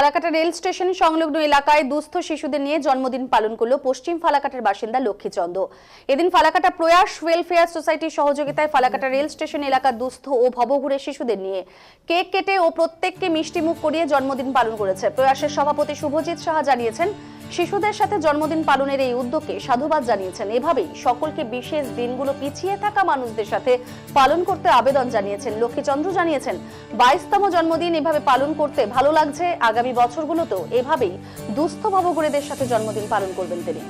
Falakata rail station সংলগ্ন এলাকায় দুস্থ শিশুদের নিয়ে জন্মদিন পালন করল পশ্চিম ফালাকাটার বাসিন্দা লক্ষ্মীচন্দ। এদিন ফালাকাটা প্রয়াস ওয়েলফেয়ার সোসাইটির সহযোগিতায় ফালাকাটা রেল স্টেশন এলাকার দুস্থ ও ভবঘুরে শিশুদের নিয়ে কেক কেটে ও প্রত্যেককে মিষ্টি মুখ করিয়ে জন্মদিন পালন করেছে। প্রয়াসের সভাপতি শুভজিৎ সাহা জানিয়েছেন শিশুদের সাথে জন্মদিন পালনের এই উদ্যোগকে সাধুবাদ জানিয়েছেন। এভাবেই সকলকে বিশেষ দিনগুলো পিছিয়ে থাকা মানুষদের সাথে পালন করতে আবেদন জানিয়েছেন। লক্ষ্মীচন্দ্র জানিয়েছেন, বাইশতম জন্মদিন এভাবে পালন করতে ভালো লাগছে। আগামী বছরগুলোতেও এভাবেই দুস্থ ভবঘুরেদের সাথে জন্মদিন পালন করবেন তিনি।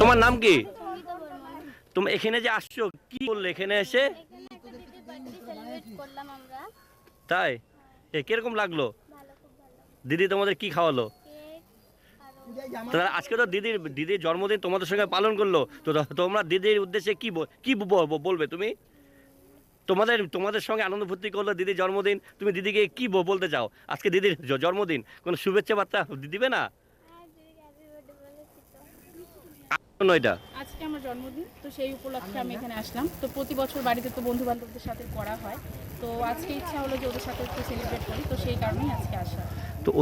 তোমার নাম কি? তুমি এখানে যে আসছো, কি করলে এখানে এসে? তাই? এ, কীরকম লাগল? দিদি তোমাদের কি খাওয়ালো? আজকে তো দিদির দিদির জন্মদিন তোমাদের সঙ্গে পালন করল। তো তোমরা দিদির উদ্দেশ্যে কি কি বলবে তুমি? তোমাদের তোমাদের সঙ্গে আনন্দ ফুর্তি করল দিদির জন্মদিন। তুমি দিদিকে কি বলতে চাও? আজকে দিদির জন্মদিন। কোনো শুভেচ্ছা বার্তা দিবে না হ্যাঁ দিদিকে হ্যাপি বার্থডে বলেছি এটা আজকে আমার জন্মদিন, তো সেই উপলক্ষে আমি এখানে আসলাম। তো প্রতি বছর বাড়িতে তো বন্ধু বান্ধবদের সাথে করা হয়। তো আজকে ইচ্ছা হলো যে ওদের সাথে একটু সেলিব্রেট করি, তো সেই কারণেই আজকে আসা।